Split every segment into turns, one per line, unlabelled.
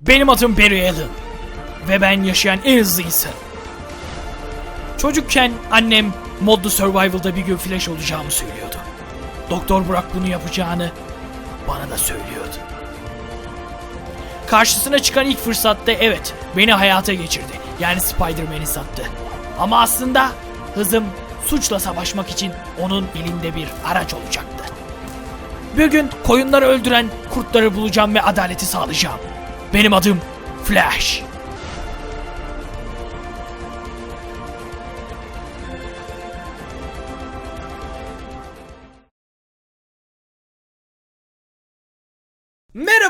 Benim adım Barry Allen. Ve ben yaşayan en hızlı insan. Çocukken annem modlu survival'da bir gün flash olacağımı söylüyordu. Doktor Burak bunu yapacağını bana da söylüyordu. Karşısına çıkan ilk fırsatta evet beni hayata geçirdi. Yani Spider-Man'i sattı. Ama aslında hızım suçla savaşmak için onun elinde bir araç olacaktı. Bir gün koyunları öldüren kurtları bulacağım ve adaleti sağlayacağım. Benim adım Flash.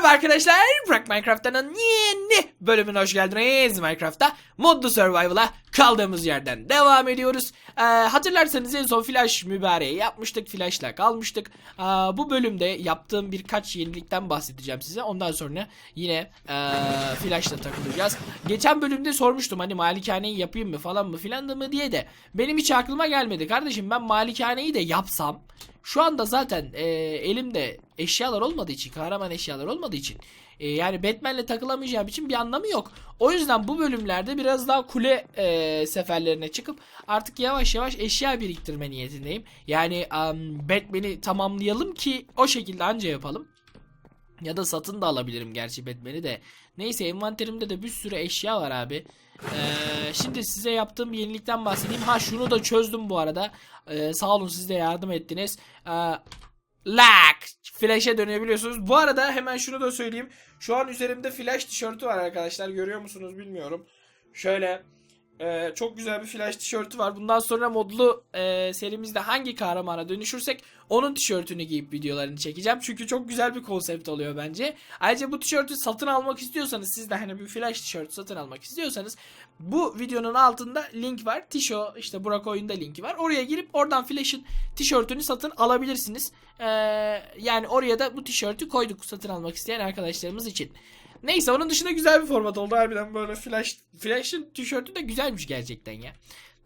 Merhaba arkadaşlar, Burak Minecraft'ın yeni bölümüne hoş geldiniz. Minecraft'ta modlu survival'a kaldığımız yerden devam ediyoruz. Ee, hatırlarsanız en son flash mübareği yapmıştık, flash'la kalmıştık. Ee, bu bölümde yaptığım birkaç yenilikten bahsedeceğim size. Ondan sonra yine ee, flash'la takılacağız. Geçen bölümde sormuştum hani malikaneyi yapayım mı falan mı filan mı diye de benim hiç aklıma gelmedi. Kardeşim ben malikaneyi de yapsam şu anda zaten e, elimde eşyalar olmadığı için, kahraman eşyalar olmadığı için e, yani Batman'le takılamayacağım için bir anlamı yok. O yüzden bu bölümlerde biraz daha kule e, seferlerine çıkıp artık yavaş yavaş eşya biriktirme niyetindeyim. Yani um, Batman'i tamamlayalım ki o şekilde anca yapalım. Ya da satın da alabilirim gerçi Batman'i de. Neyse envanterimde de bir sürü eşya var abi. Ee, şimdi size yaptığım yenilikten bahsedeyim. Ha şunu da çözdüm bu arada. Ee, sağ olun siz de yardım ettiniz. Ee, Lak Flash'e dönebiliyorsunuz. Bu arada hemen şunu da söyleyeyim. Şu an üzerimde Flash tişörtü var arkadaşlar. Görüyor musunuz bilmiyorum. Şöyle ee, çok güzel bir flash tişörtü var. Bundan sonra modlu e, serimizde hangi kahramana dönüşürsek onun tişörtünü giyip videolarını çekeceğim. Çünkü çok güzel bir konsept oluyor bence. Ayrıca bu tişörtü satın almak istiyorsanız siz de hani bir flash tişört satın almak istiyorsanız bu videonun altında link var. Tişo işte Burak oyunda linki var. Oraya girip oradan flash'ın tişörtünü satın alabilirsiniz. Ee, yani oraya da bu tişörtü koyduk satın almak isteyen arkadaşlarımız için. Neyse onun dışında güzel bir format oldu harbiden böyle flash flash'ın tişörtü de güzelmiş gerçekten ya.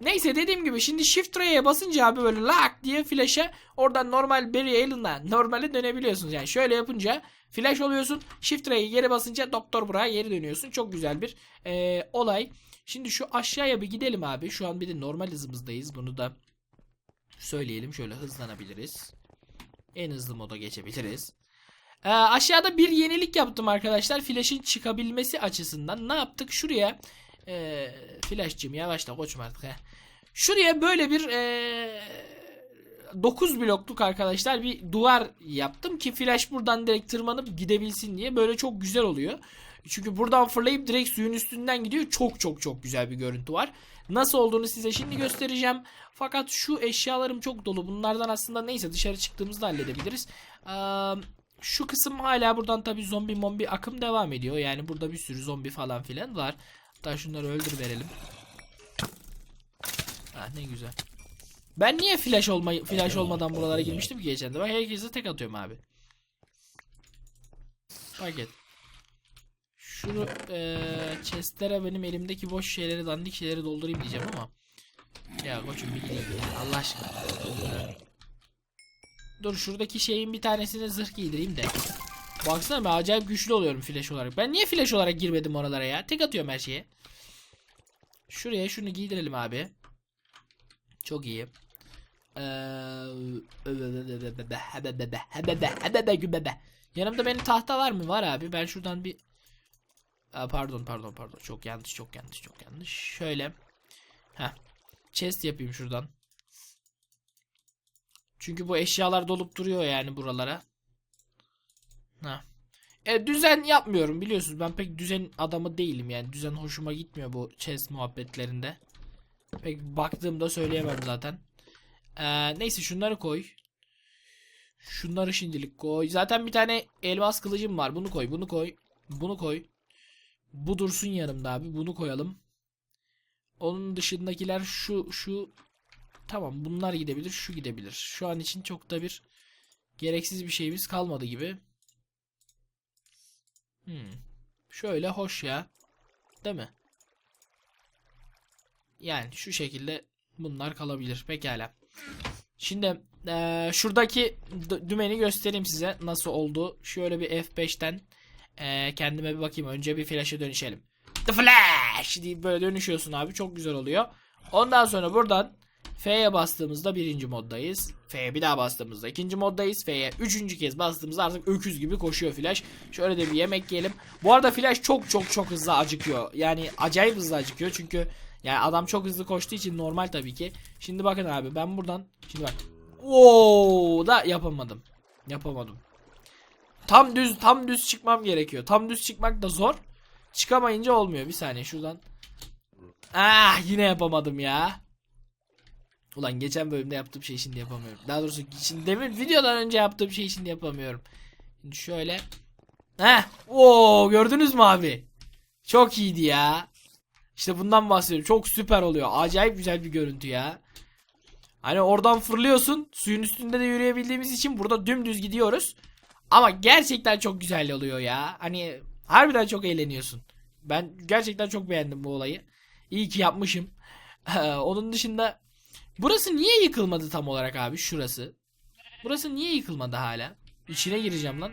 Neyse dediğim gibi şimdi shift R'ye basınca abi böyle lak diye flash'a oradan normal Barry Allen'la normale dönebiliyorsunuz. Yani şöyle yapınca flash oluyorsun. Shift R'ye geri basınca Doktor Burak'a geri dönüyorsun. Çok güzel bir e, olay. Şimdi şu aşağıya bir gidelim abi. Şu an bir de normal hızımızdayız. Bunu da söyleyelim. Şöyle hızlanabiliriz. En hızlı moda geçebiliriz. Ee, aşağıda bir yenilik yaptım arkadaşlar. Flash'in çıkabilmesi açısından. Ne yaptık? Şuraya e, Flash'cığım yavaşla koçum artık. He. Şuraya böyle bir e, 9 blokluk arkadaşlar bir duvar yaptım ki Flash buradan direkt tırmanıp gidebilsin diye. Böyle çok güzel oluyor. Çünkü buradan fırlayıp direkt suyun üstünden gidiyor. Çok çok çok güzel bir görüntü var. Nasıl olduğunu size şimdi göstereceğim. Fakat şu eşyalarım çok dolu. Bunlardan aslında neyse dışarı çıktığımızda halledebiliriz. Eee şu kısım hala buradan tabi zombi mombi akım devam ediyor. Yani burada bir sürü zombi falan filan var. Hatta şunları öldür verelim. Ah ne güzel. Ben niye flash olma flash olmadan buralara girmiştim ki geçen de? Bak herkese tek atıyorum abi. Fark et. Şunu eee chestlere benim elimdeki boş şeyleri dandik şeyleri doldurayım diyeceğim ama. Ya koçum bir gideyim ya. Allah aşkına. Dur şuradaki şeyin bir tanesine zırh giydireyim de. Baksana ben acayip güçlü oluyorum flash olarak. Ben niye flash olarak girmedim oralara ya? Tek atıyorum her şeye. Şuraya şunu giydirelim abi. Çok iyi. Yanımda benim tahta var mı? Var abi. Ben şuradan bir Aa, pardon pardon pardon. Çok yanlış çok yanlış çok yanlış. Şöyle. Heh. Chest yapayım şuradan. Çünkü bu eşyalar dolup duruyor yani buralara. Ha. E, düzen yapmıyorum biliyorsunuz. Ben pek düzen adamı değilim yani. Düzen hoşuma gitmiyor bu chess muhabbetlerinde. Pek baktığımda söyleyemem zaten. E, neyse şunları koy. Şunları şimdilik koy. Zaten bir tane elmas kılıcım var. Bunu koy. Bunu koy. Bunu koy. Bu dursun yanımda abi. Bunu koyalım. Onun dışındakiler şu şu Tamam bunlar gidebilir şu gidebilir. Şu an için çok da bir gereksiz bir şeyimiz kalmadı gibi. Hmm. Şöyle hoş ya. Değil mi? Yani şu şekilde bunlar kalabilir. Pekala. Şimdi ee, şuradaki dümeni göstereyim size nasıl oldu. Şöyle bir F5'ten Ee, kendime bir bakayım. Önce bir flash'a dönüşelim. The Flash deyip böyle dönüşüyorsun abi. Çok güzel oluyor. Ondan sonra buradan F'ye bastığımızda birinci moddayız. F'ye bir daha bastığımızda ikinci moddayız. F'ye üçüncü kez bastığımızda artık öküz gibi koşuyor Flash. Şöyle de bir yemek yiyelim. Bu arada Flash çok çok çok hızlı acıkıyor. Yani acayip hızlı acıkıyor çünkü yani adam çok hızlı koştuğu için normal tabii ki. Şimdi bakın abi ben buradan şimdi bak. Oo da yapamadım. Yapamadım. Tam düz tam düz çıkmam gerekiyor. Tam düz çıkmak da zor. Çıkamayınca olmuyor. Bir saniye şuradan. Ah yine yapamadım ya. Ulan geçen bölümde yaptığım şey şimdi yapamıyorum. Daha doğrusu şimdi demin videodan önce yaptığım şey şimdi yapamıyorum. Şimdi şöyle. Heh. Oo gördünüz mü abi? Çok iyiydi ya. İşte bundan bahsediyorum. Çok süper oluyor. Acayip güzel bir görüntü ya. Hani oradan fırlıyorsun. Suyun üstünde de yürüyebildiğimiz için burada dümdüz gidiyoruz. Ama gerçekten çok güzel oluyor ya. Hani harbiden çok eğleniyorsun. Ben gerçekten çok beğendim bu olayı. İyi ki yapmışım. Onun dışında burası niye yıkılmadı tam olarak abi şurası? Burası niye yıkılmadı hala? İçine gireceğim lan.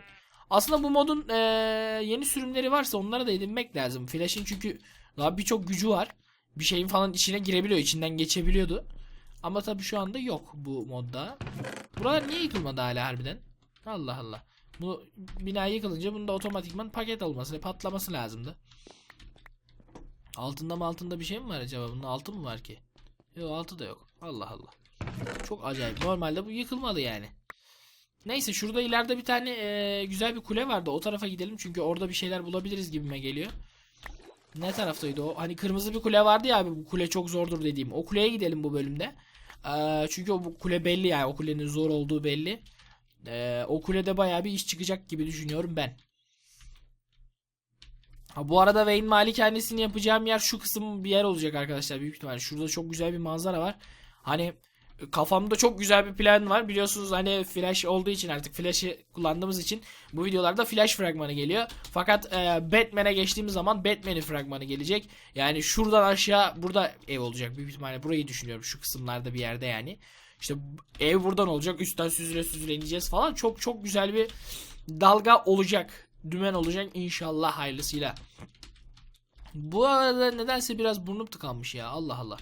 Aslında bu modun eee, yeni sürümleri varsa onlara da edinmek lazım. Flash'in çünkü daha birçok gücü var. Bir şeyin falan içine girebiliyor, içinden geçebiliyordu. Ama tabii şu anda yok bu modda. Buralar niye yıkılmadı hala harbiden? Allah Allah. Bu bina yıkılınca bunda otomatikman paket olması, patlaması lazımdı. Altında mı altında bir şey mi var acaba? Bunun altı mı var ki? Yok altı da yok. Allah Allah. Çok acayip. Normalde bu yıkılmalı yani. Neyse şurada ileride bir tane eee, güzel bir kule vardı. O tarafa gidelim çünkü orada bir şeyler bulabiliriz gibime geliyor. Ne taraftaydı o? Hani kırmızı bir kule vardı ya abi bu kule çok zordur dediğim. O kuleye gidelim bu bölümde. Eee, çünkü o kule belli yani o kulenin zor olduğu belli. Eee, o kulede bayağı bir iş çıkacak gibi düşünüyorum ben. Ha, bu arada Wayne malikanesini yapacağım yer şu kısım bir yer olacak arkadaşlar büyük ihtimalle. Şurada çok güzel bir manzara var. Hani kafamda çok güzel bir plan var. Biliyorsunuz hani flash olduğu için artık flash'ı kullandığımız için bu videolarda flash fragmanı geliyor. Fakat e, Batman'e geçtiğimiz zaman Batman'in fragmanı gelecek. Yani şuradan aşağı burada ev olacak büyük ihtimalle. Burayı düşünüyorum şu kısımlarda bir yerde yani. İşte ev buradan olacak. Üstten süzüle süzüle ineceğiz falan. Çok çok güzel bir dalga olacak. Dümen olacak inşallah hayırlısıyla. Bu arada nedense biraz burnum tıkanmış ya. Allah Allah.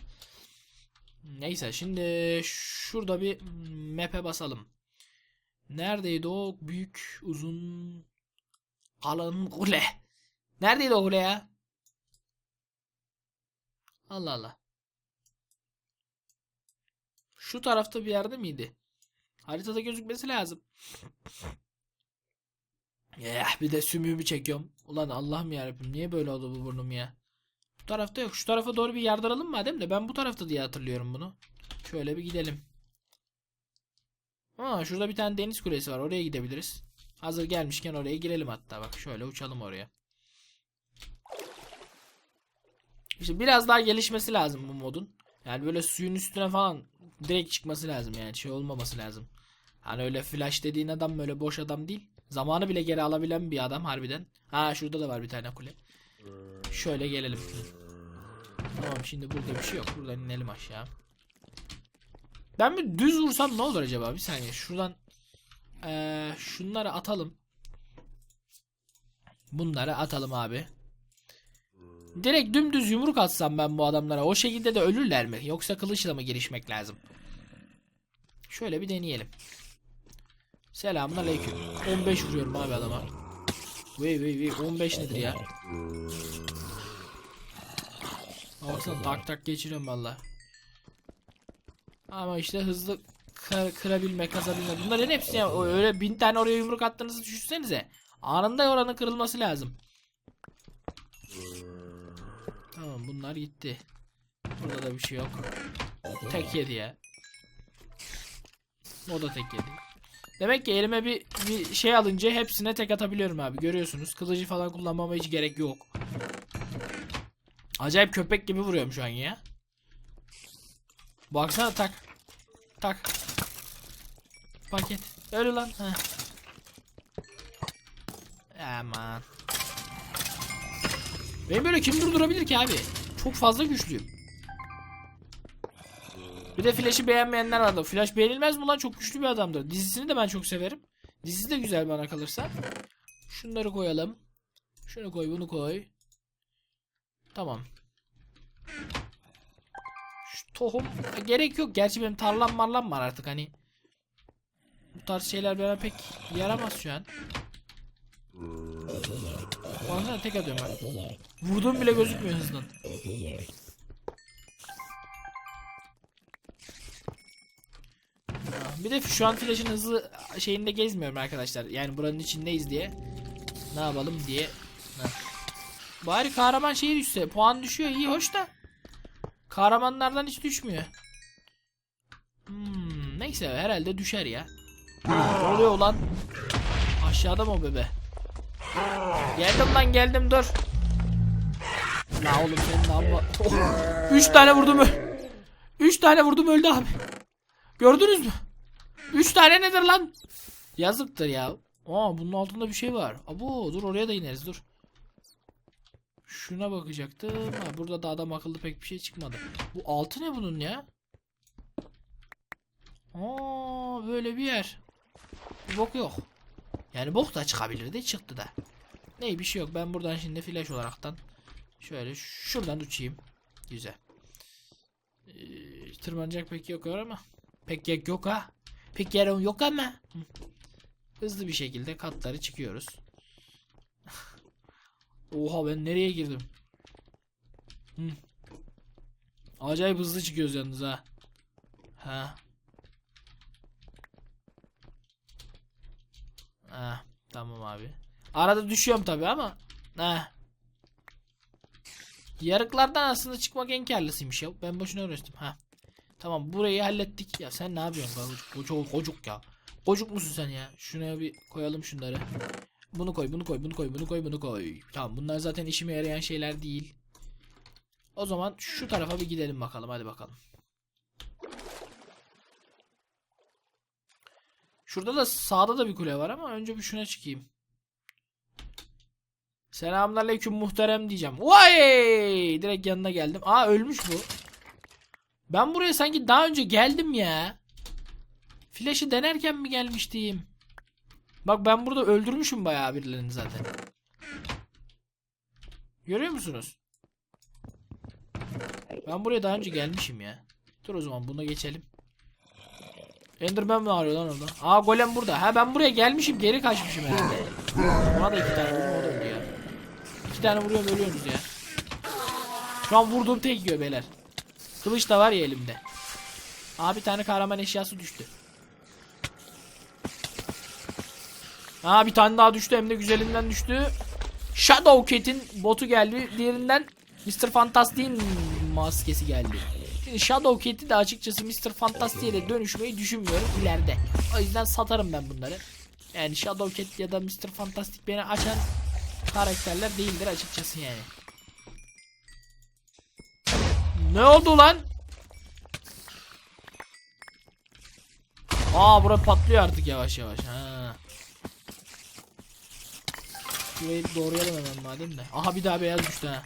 Neyse şimdi şurada bir map'e basalım. Neredeydi o büyük uzun kalın kule? Neredeydi o kule ya? Allah Allah. Şu tarafta bir yerde miydi? Haritada gözükmesi lazım. Eh bir de sümüğümü çekiyorum. Ulan Allah'ım yarabbim niye böyle oldu bu burnum ya? Tarafta yok. Şu tarafa doğru bir yardıralım madem de ben bu tarafta diye hatırlıyorum bunu. Şöyle bir gidelim. Aa şurada bir tane deniz kulesi var. Oraya gidebiliriz. Hazır gelmişken oraya girelim hatta. Bak şöyle uçalım oraya. İşte biraz daha gelişmesi lazım bu modun. Yani böyle suyun üstüne falan direkt çıkması lazım yani. Şey olmaması lazım. Hani öyle flash dediğin adam böyle boş adam değil. Zamanı bile geri alabilen bir adam harbiden. Ha şurada da var bir tane kule. Şöyle gelelim. Tamam şimdi burada bir şey yok. Buradan inelim aşağı. Ben bir düz vursam ne olur acaba? Bir saniye şuradan eee, şunları atalım. Bunları atalım abi. Direkt dümdüz yumruk atsam ben bu adamlara o şekilde de ölürler mi? Yoksa kılıçla mı girişmek lazım? Şöyle bir deneyelim. Selamun aleyküm. 15 vuruyorum abi adama. Vey vey vey 15 nedir ya? Baksana tak tak geçiriyorum valla. Ama işte hızlı kır- kırabilme, kazabilme. Bunların hepsi ya, o öyle bin tane oraya yumruk attığınızı düşünsenize. Anında oranın kırılması lazım. Tamam bunlar gitti. Burada da bir şey yok. Tek yedi ya. O da tek yedi. Demek ki elime bir, bir şey alınca hepsine tek atabiliyorum abi. Görüyorsunuz. Kılıcı falan kullanmama hiç gerek yok. Acayip köpek gibi vuruyorum şu an ya. Baksana tak. Tak. Paket. Öyle lan. Heh. Aman. Beni böyle kim durdurabilir ki abi? Çok fazla güçlüyüm. Bir de Flash'ı beğenmeyenler vardı. Flash beğenilmez mi lan? Çok güçlü bir adamdır. Dizisini de ben çok severim. Dizisi de güzel bana kalırsa. Şunları koyalım. Şunu koy bunu koy. Tamam. Şu tohum gerek yok. Gerçi benim tarlam marlam var artık hani. Bu tarz şeyler bana pek yaramaz şu an. Baksana tek atıyorum ben. Vurduğum bile gözükmüyor hızdan. Bir de şu an flash'ın hızlı şeyinde gezmiyorum arkadaşlar. Yani buranın içindeyiz diye. Ne yapalım diye. Bari kahraman şeyi düşse. Puan düşüyor iyi hoş da. Kahramanlardan hiç düşmüyor. Hmm, neyse herhalde düşer ya. Ne oluyor ulan? Aşağıda mı o bebe? Geldim lan geldim dur. La oğlum senin amma. Oh, Üç tane vurdum. ö- Üç tane vurdum öldü abi. Gördünüz mü? Üç tane nedir lan? Yazıktır ya. Aa bunun altında bir şey var. Abo dur oraya da ineriz dur. Şuna bakacaktım. Ha, burada da adam akıllı pek bir şey çıkmadı. Bu altı ne bunun ya? Aa böyle bir yer. Bir bok yok. Yani bok da çıkabilirdi çıktı da. Ney bir şey yok. Ben buradan şimdi flash olaraktan şöyle şuradan uçayım. Güzel. Ee, tırmanacak pek yok ama. Pek yer yok ha. Pek yer yok ama. Hı. Hızlı bir şekilde katları çıkıyoruz. Oha ben nereye girdim? Hı. Acayip hızlı çıkıyoruz yalnız ha. Ha. Ha, tamam abi. Arada düşüyorum tabi ama. Ha. Yarıklardan aslında çıkmak en karlısıymış ya. Ben boşuna uğraştım. Ha. Tamam burayı hallettik. Ya sen ne yapıyorsun kocuk? Kocuk, ya. Kocuk musun sen ya? Şuraya bir koyalım şunları. Bunu koy, bunu koy, bunu koy, bunu koy, bunu koy. Tamam bunlar zaten işime yarayan şeyler değil. O zaman şu tarafa bir gidelim bakalım. Hadi bakalım. Şurada da sağda da bir kule var ama önce bir şuna çıkayım. Selamünaleyküm muhterem diyeceğim. Vay! Direkt yanına geldim. Aa ölmüş bu. Ben buraya sanki daha önce geldim ya. Flash'ı denerken mi gelmiştim? Bak ben burada öldürmüşüm bayağı birilerini zaten. Görüyor musunuz? Ben buraya daha önce gelmişim ya. Dur o zaman buna geçelim. Enderman mi arıyor lan orada? Aa golem burada. Ha ben buraya gelmişim geri kaçmışım herhalde. Ona da iki tane vurdum o da öldü ya. İki tane vuruyorum ölüyorsunuz ya. Şu an vurduğum tek yiyor. Kılıç da var ya elimde. Aa bir tane kahraman eşyası düştü. Aa bir tane daha düştü hem de güzelinden düştü. Shadow Cat'in botu geldi. Diğerinden Mr. Fantastic'in maskesi geldi. Şimdi Shadow Cat'i de açıkçası Mr. Fantastic'e de dönüşmeyi düşünmüyorum ileride. O yüzden satarım ben bunları. Yani Shadow Cat ya da Mr. Fantastic beni açan karakterler değildir açıkçası yani. Ne oldu lan? Aa bura patlıyor artık yavaş yavaş. Ha. Şurayı doğrayalım hemen madem de. Aha bir daha beyaz düştü ha.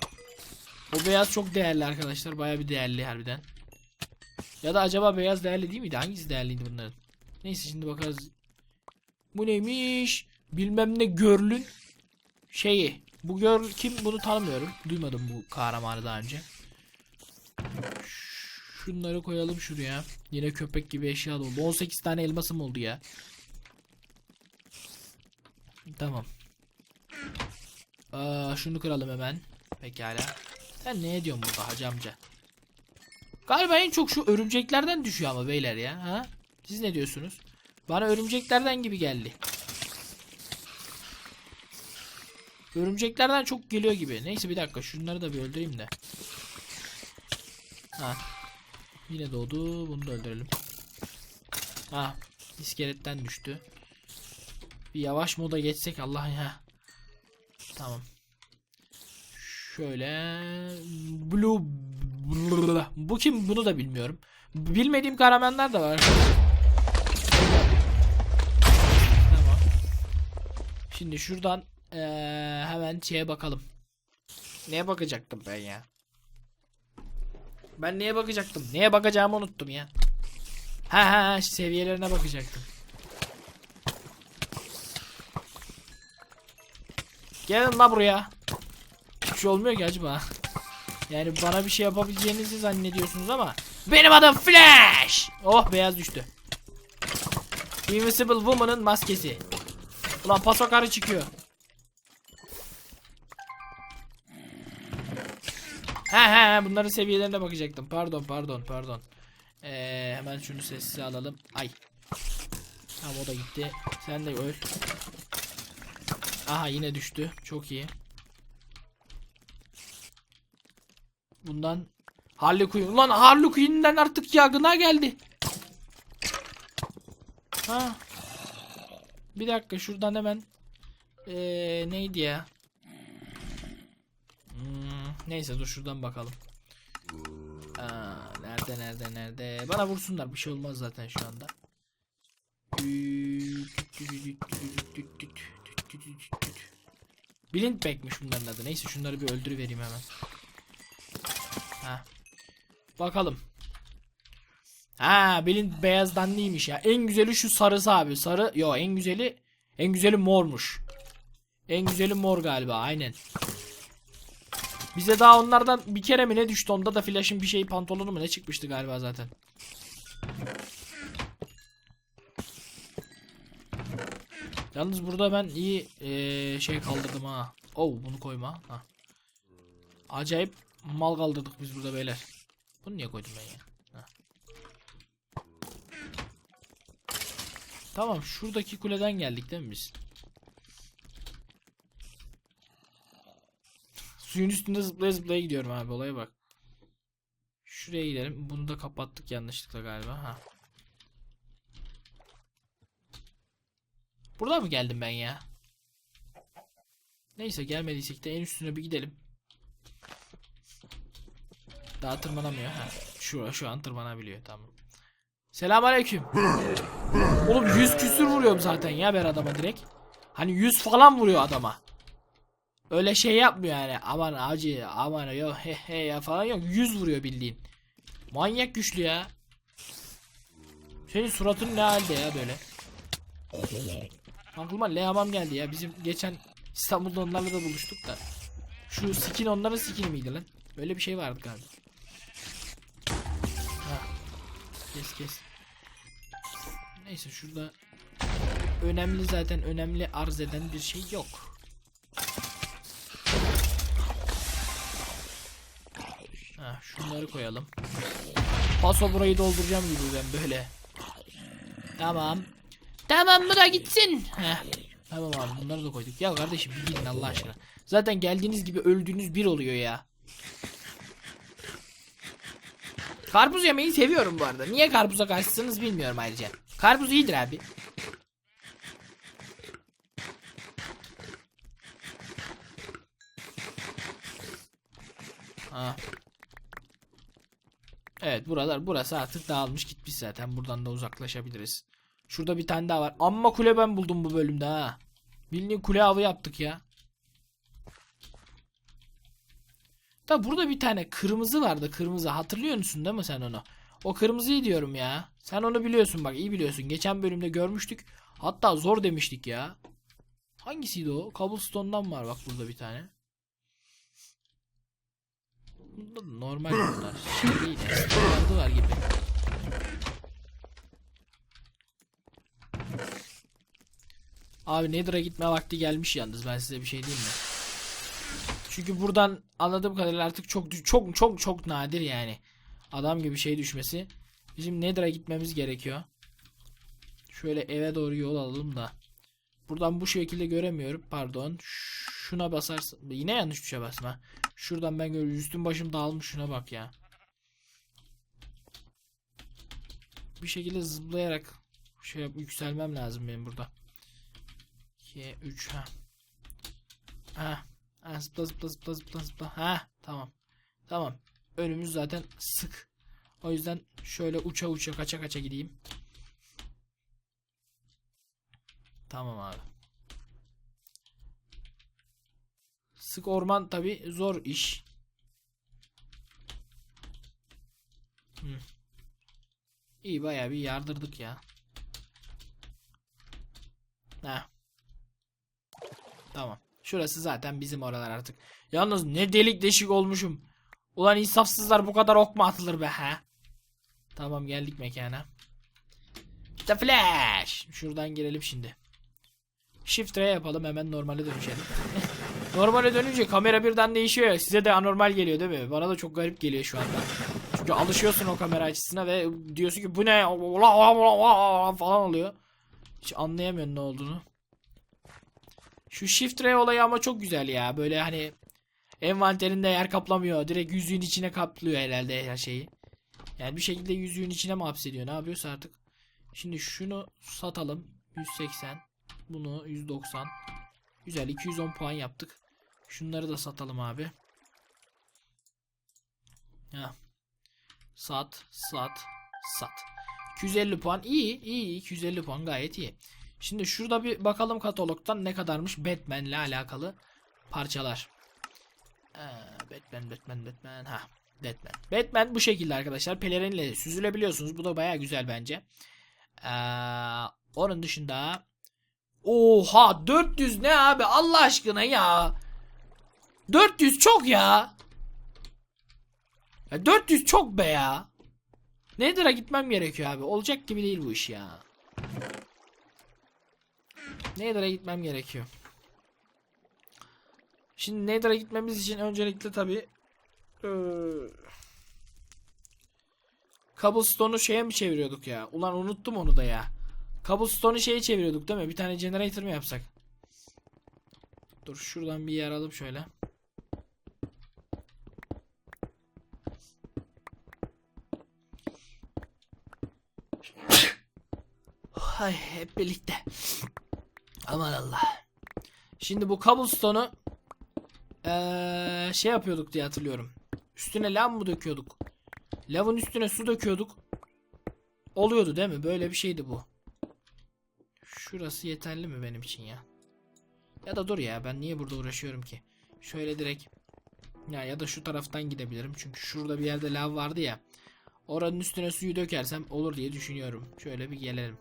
O beyaz çok değerli arkadaşlar. Baya bir değerli harbiden. Ya da acaba beyaz değerli değil miydi? Hangisi değerliydi bunların? Neyse şimdi bakarız. Bu neymiş? Bilmem ne görlün şeyi. Bu gör kim bunu tanımıyorum. Duymadım bu kahramanı daha önce. Şunları koyalım şuraya. Yine köpek gibi eşya oldu. 18 tane elmasım oldu ya. Tamam. Aa, şunu kıralım hemen. Pekala. Sen ne ediyorsun burada hacı amca? Galiba en çok şu örümceklerden düşüyor ama beyler ya. Ha? Siz ne diyorsunuz? Bana örümceklerden gibi geldi. Örümceklerden çok geliyor gibi. Neyse bir dakika şunları da bir öldüreyim de. Ha. Yine doğdu. Bunu da öldürelim. Ha. İskeletten düştü. Bir yavaş moda geçsek Allah ya. Tamam. Şöyle Blue Bu kim bunu da bilmiyorum. Bilmediğim kahramanlar da var. Tamam. Şimdi şuradan eee, hemen şeye bakalım. Neye bakacaktım ben ya? Ben neye bakacaktım? Neye bakacağımı unuttum ya. Ha ha seviyelerine bakacaktım. Gelin la buraya. Hiçbir şey olmuyor ki acaba. Yani bana bir şey yapabileceğinizi zannediyorsunuz ama benim adım Flash. Oh beyaz düştü. Invisible Woman'ın maskesi. Ulan paso karı çıkıyor. He he bunların seviyelerine bakacaktım. Pardon pardon pardon. Ee, hemen şunu sessize alalım. Ay. Tamam o da gitti. Sen de öl. Aha yine düştü. Çok iyi. Bundan Harley Quinn. Ulan Harley Quinn'den artık yagına geldi. Ha. Bir dakika şuradan hemen ee, neydi ya? Hmm, neyse dur şuradan bakalım. Aa, nerede nerede nerede? Bana vursunlar bir şey olmaz zaten şu anda. Blind Back'miş bunların adı. Neyse şunları bir öldürüvereyim hemen. Ha. Bakalım. Ha Blind beyazdan neymiş ya? En güzeli şu sarısı abi. Sarı yo en güzeli en güzeli mormuş. En güzeli mor galiba aynen. Bize daha onlardan bir kere mi ne düştü onda da Flash'ın bir şey pantolonu mu ne çıkmıştı galiba zaten. Yalnız burada ben iyi eee, şey kaldırdım ha. Oh bunu koyma. Ha. Acayip mal kaldırdık biz burada beyler. Bunu niye koydum ben ya? Ha. Tamam şuradaki kuleden geldik değil mi biz? Suyun üstünde zıplaya zıplaya gidiyorum abi olaya bak. Şuraya gidelim. Bunu da kapattık yanlışlıkla galiba. Ha. Burada mı geldim ben ya? Neyse gelmediysek de en üstüne bir gidelim. Daha tırmanamıyor. Ha. Şu, şu an tırmanabiliyor tamam. Selamünaleyküm. Oğlum 100 küsür vuruyorum zaten ya ben adama direkt. Hani 100 falan vuruyor adama. Öyle şey yapmıyor yani. Aman acı, aman yo he he ya falan yok. 100 vuruyor bildiğin. Manyak güçlü ya. Senin suratın ne halde ya böyle? Aklıma Lehamam geldi ya. Bizim geçen İstanbul'da onlarla da buluştuk da. Şu skin onların skin miydi lan? Öyle bir şey vardı galiba. Ha. Kes kes. Neyse şurada önemli zaten önemli arz eden bir şey yok. Ha, şunları koyalım. Paso burayı dolduracağım gibi ben böyle. Tamam. Tamam bu da gitsin. Heh. Tamam abi bunları da koyduk. Ya kardeşim bir gidin Allah aşkına. Zaten geldiğiniz gibi öldüğünüz bir oluyor ya. Karpuz yemeyi seviyorum bu arada. Niye karpuza karşısınız bilmiyorum ayrıca. Karpuz iyidir abi. Ha. Evet buralar burası artık dağılmış gitmiş zaten. Buradan da uzaklaşabiliriz. Şurada bir tane daha var. Amma kule ben buldum bu bölümde ha. Bildiğin kule avı yaptık ya. Da burada bir tane kırmızı vardı kırmızı. Hatırlıyor musun değil mi sen onu? O kırmızıyı diyorum ya. Sen onu biliyorsun bak iyi biliyorsun. Geçen bölümde görmüştük. Hatta zor demiştik ya. Hangisiydi o? Cobblestone'dan var bak burada bir tane. Bunda da normal bunlar. Şey değil ya. Standardı var gibi. Abi Nether'a gitme vakti gelmiş yalnız ben size bir şey diyeyim mi? Çünkü buradan anladığım kadarıyla artık çok çok çok çok nadir yani. Adam gibi şey düşmesi. Bizim Nether'a gitmemiz gerekiyor. Şöyle eve doğru yol alalım da. Buradan bu şekilde göremiyorum. Pardon. Şuna basarsın. Yine yanlış tuşa basma. Şuradan ben görüyorum. Üstüm başım dağılmış. Şuna bak ya. Bir şekilde zıplayarak şey yap, yükselmem lazım benim burada. 2 3 ha. Ha. Ha zıpla zıpla zıpla zıpla zıpla. Ha tamam. Tamam. Önümüz zaten sık. O yüzden şöyle uça uça kaça kaça gideyim. Tamam abi. Sık orman tabi zor iş. Hı. İyi bayağı bir yardırdık ya. Heh. Tamam. Şurası zaten bizim oralar artık. Yalnız ne delik deşik olmuşum. Ulan insafsızlar bu kadar ok mu atılır be ha? Tamam geldik mekana. The Flash. Şuradan girelim şimdi. Shift R yapalım hemen normale dönüşelim. normale dönünce kamera birden değişiyor. Size de anormal geliyor değil mi? Bana da çok garip geliyor şu anda. Çünkü alışıyorsun o kamera açısına ve diyorsun ki bu ne falan oluyor. Hiç anlayamıyorsun ne olduğunu. Şu Shift R olayı ama çok güzel ya. Böyle hani envanterinde yer kaplamıyor. Direkt yüzüğün içine kaplıyor herhalde her şeyi. Yani bir şekilde yüzüğün içine mi hapsediyor? Ne yapıyorsa artık. Şimdi şunu satalım. 180. Bunu 190. Güzel 210 puan yaptık. Şunları da satalım abi. Ha. Sat, sat, sat. 250 puan iyi, iyi 250 puan gayet iyi. Şimdi şurada bir bakalım katalogdan ne kadarmış Batman'le alakalı parçalar. Ee, Batman, Batman, Batman. Ha, Batman. Batman bu şekilde arkadaşlar. Pelerinle süzülebiliyorsunuz. Bu da baya güzel bence. Ee, onun dışında Oha 400 ne abi Allah aşkına ya. 400 çok ya. ya 400 çok be ya. Nether'a gitmem gerekiyor abi. Olacak gibi değil bu iş ya. Nether'a gitmem gerekiyor. Şimdi Nether'a gitmemiz için öncelikle tabi Cobblestone'u şeye mi çeviriyorduk ya? Ulan unuttum onu da ya. Cobblestone'u şeye çeviriyorduk değil mi? Bir tane generator mı yapsak? Dur şuradan bir yer alıp şöyle. Ay hep birlikte. Aman Allah. Şimdi bu cobblestone'u ee, şey yapıyorduk diye hatırlıyorum. Üstüne lav mı döküyorduk? Lavın üstüne su döküyorduk. Oluyordu değil mi? Böyle bir şeydi bu. Şurası yeterli mi benim için ya? Ya da dur ya ben niye burada uğraşıyorum ki? Şöyle direkt ya ya da şu taraftan gidebilirim. Çünkü şurada bir yerde lav vardı ya. Oranın üstüne suyu dökersem olur diye düşünüyorum. Şöyle bir gelelim.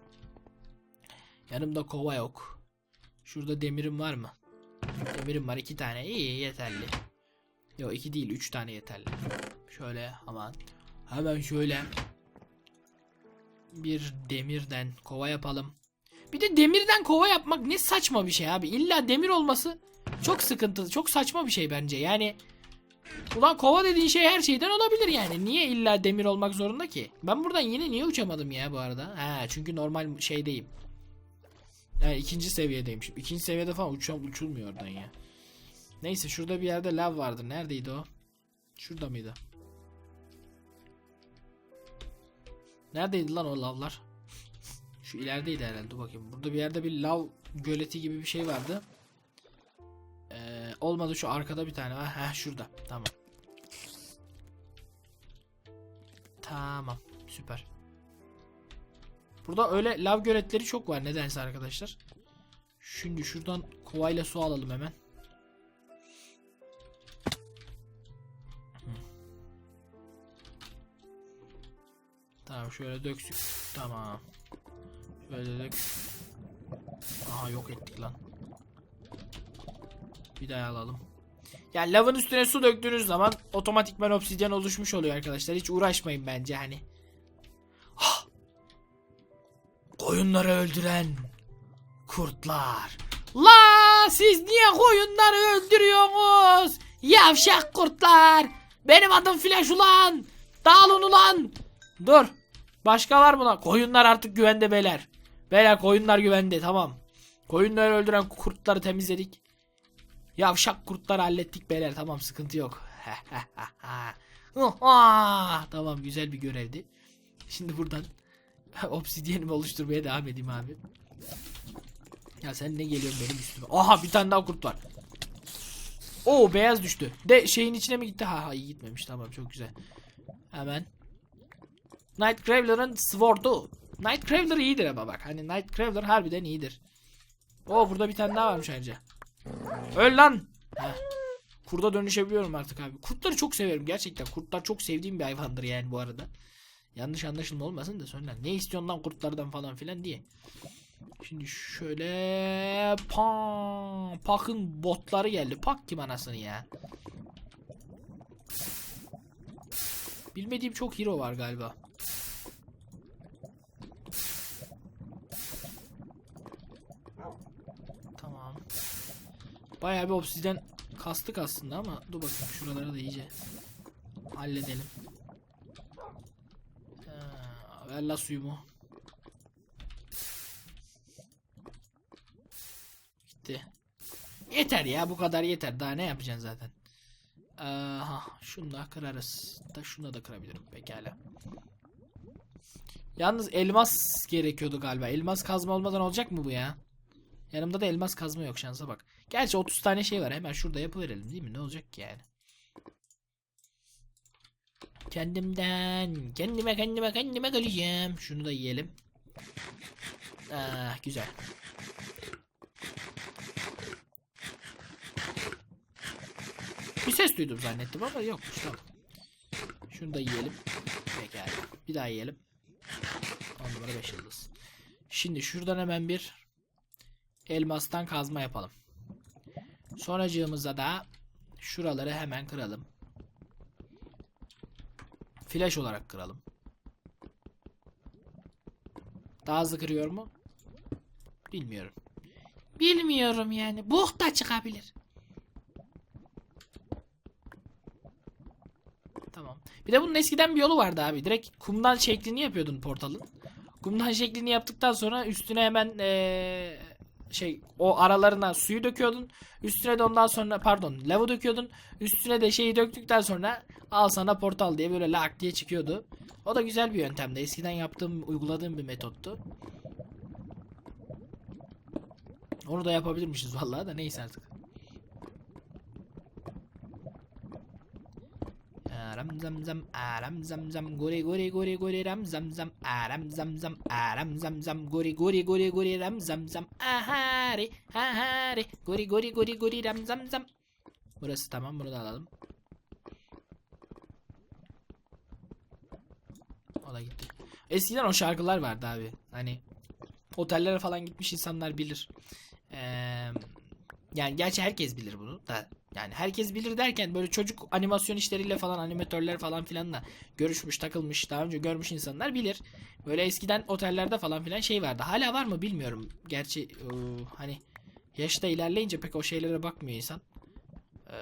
Yanımda kova yok. Şurada demirim var mı? Demirim var iki tane. İyi yeterli. Yok iki değil üç tane yeterli. Şöyle aman. Hemen şöyle. Bir demirden kova yapalım. Bir de demirden kova yapmak ne saçma bir şey abi. İlla demir olması çok sıkıntılı. Çok saçma bir şey bence. Yani Ulan kova dediğin şey her şeyden olabilir yani. Niye illa demir olmak zorunda ki? Ben buradan yine niye uçamadım ya bu arada? Ha çünkü normal şeydeyim. Yani ikinci seviyedeyim. Şimdi ikinci seviyede falan uçam uçulmuyor oradan ya. Neyse şurada bir yerde lav vardı. Neredeydi o? Şurada mıydı? Neredeydi lan o lavlar? Şu ilerideydi herhalde. Bakayım. Burada bir yerde bir lav göleti gibi bir şey vardı. Ee, olmadı şu arkada bir tane var. Heh şurada. Tamam. Tamam. Süper. Burada öyle lav göletleri çok var nedense arkadaşlar. Şimdi şuradan kovayla su alalım hemen. Tamam şöyle döksük. Tamam. Şöyle dök. Aha yok ettik lan. Bir daha alalım. Ya lavın üstüne su döktüğünüz zaman otomatikman obsidyen oluşmuş oluyor arkadaşlar. Hiç uğraşmayın bence hani. Koyunları öldüren kurtlar. La siz niye koyunları öldürüyorsunuz? Yavşak kurtlar. Benim adım Flash ulan. Dağılın ulan. Dur. Başka var mı lan? Koyunlar artık güvende beyler. Beyler koyunlar güvende tamam. Koyunları öldüren kurtları temizledik. Yavşak kurtları hallettik beyler tamam sıkıntı yok. tamam güzel bir görevdi. Şimdi buradan obsidyenimi oluşturmaya devam edeyim abi. Ya sen ne geliyorsun benim üstüme? Aha bir tane daha kurt var. Oo beyaz düştü. De şeyin içine mi gitti? Ha, ha iyi gitmemiş tamam çok güzel. Hemen. Nightcrawler'ın Sword'u. Nightcrawler iyidir ama bak. Hani Nightcrawler harbiden iyidir. Oo burada bir tane daha varmış ayrıca. Öl lan. Heh. Kurda dönüşebiliyorum artık abi. Kurtları çok severim gerçekten. Kurtlar çok sevdiğim bir hayvandır yani bu arada. Yanlış anlaşılma olmasın da sonra ne istiyorsun lan kurtlardan falan filan diye. Şimdi şöyle pa Pak'ın botları geldi. Pak kim anasını ya? Bilmediğim çok hero var galiba. Tamam. Bayağı bir obsidyen kastık aslında ama dur bakayım şuraları da iyice halledelim. Ver la suyumu. Gitti. Yeter ya bu kadar yeter. Daha ne yapacaksın zaten. Aha şunu da kırarız. Da şunu da kırabilirim pekala. Yalnız elmas gerekiyordu galiba. Elmas kazma olmadan olacak mı bu ya? Yanımda da elmas kazma yok şansa bak. Gerçi 30 tane şey var. Hemen şurada yapıverelim değil mi? Ne olacak ki yani? Kendimden kendime kendime kendime geleceğim. Şunu da yiyelim. Ah güzel. Bir ses duydum zannettim ama yokmuş tamam. Şunu da yiyelim. Pekala. Bir daha yiyelim. 10 numara 5 yıldız. Şimdi şuradan hemen bir elmastan kazma yapalım. Sonracığımıza da şuraları hemen kıralım. Flash olarak kıralım. Daha hızlı kırıyor mu? Bilmiyorum. Bilmiyorum yani. Bok da çıkabilir. Tamam. Bir de bunun eskiden bir yolu vardı abi. Direkt kumdan şeklini yapıyordun portalın. Kumdan şeklini yaptıktan sonra üstüne hemen eee, şey o aralarına suyu döküyordun. Üstüne de ondan sonra pardon lava döküyordun. Üstüne de şeyi döktükten sonra al sana portal diye böyle lak diye çıkıyordu. O da güzel bir yöntemdi. Eskiden yaptığım, uyguladığım bir metottu. Onu da yapabilirmişiz vallahi da neyse artık. Aram zam zam aram zam zam gori gori gori gori ram zam zam aram zam zam aram zam zam gori gori gori gori ram zam zam ahari ahari gori gori gori gori ram zam zam Burası tamam bunu da alalım. O da gitti. Eskiden o şarkılar vardı abi. Hani otellere falan gitmiş insanlar bilir. Eee yani gerçi herkes bilir bunu da yani herkes bilir derken böyle çocuk animasyon işleriyle falan animatörler falan filanla görüşmüş takılmış daha önce görmüş insanlar bilir. Böyle eskiden otellerde falan filan şey vardı. Hala var mı bilmiyorum. Gerçi eee, hani yaşta ilerleyince pek o şeylere bakmıyor insan. Eee,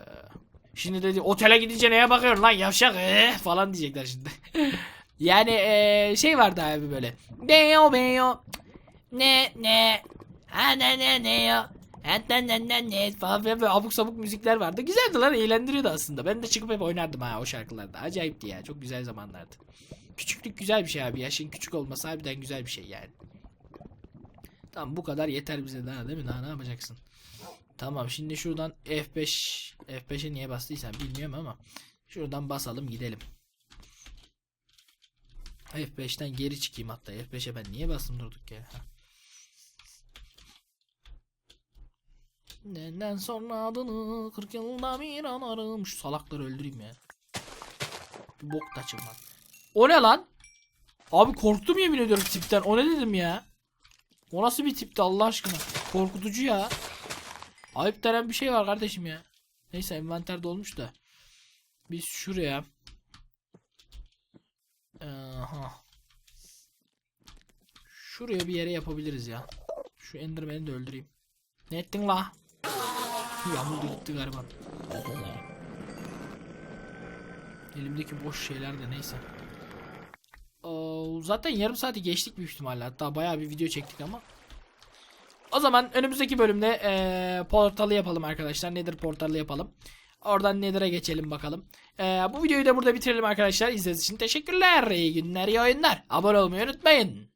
şimdi dedi otele gidince neye bakıyorsun lan yavşak eh, falan diyecekler şimdi. yani eee, şey vardı abi böyle. Beyo beyo. Ne ne. Ha ne ne ne ya. Falan filan böyle abuk sabuk müzikler vardı. Güzeldi lan eğlendiriyordu aslında. Ben de çıkıp hep oynardım ha o şarkılarda. Acayipti ya. Çok güzel zamanlardı. Küçüklük güzel bir şey abi. Yaşın küçük olması harbiden güzel bir şey yani. Tamam bu kadar yeter bize daha değil mi? Daha ne yapacaksın? Tamam şimdi şuradan F5 F5'e niye bastıysam bilmiyorum ama şuradan basalım gidelim. F5'ten geri çıkayım hatta. F5'e ben niye bastım durduk ya? Neden sonra adını 40 yılda bir anarım. Şu salakları öldüreyim ya. Bir bok da çıkmaz. O ne lan? Abi korktum yemin ediyorum tipten. O ne dedim ya? O nasıl bir tipti Allah aşkına? Korkutucu ya. Ayıp denen bir şey var kardeşim ya. Neyse envanter dolmuş da. Biz şuraya. Aha. Şuraya bir yere yapabiliriz ya. Şu Enderman'i de öldüreyim. Ne ettin la? Yamuldu gitti galiba. Elimdeki boş şeyler de neyse. Oo, zaten yarım saati geçtik büyük ihtimalle. Hatta bayağı bir video çektik ama. O zaman önümüzdeki bölümde eee, portalı yapalım arkadaşlar. Nedir portalı yapalım. Oradan Nether'a geçelim bakalım. Eee, bu videoyu da burada bitirelim arkadaşlar. İzlediğiniz için teşekkürler. İyi günler, iyi oyunlar. Abone olmayı unutmayın.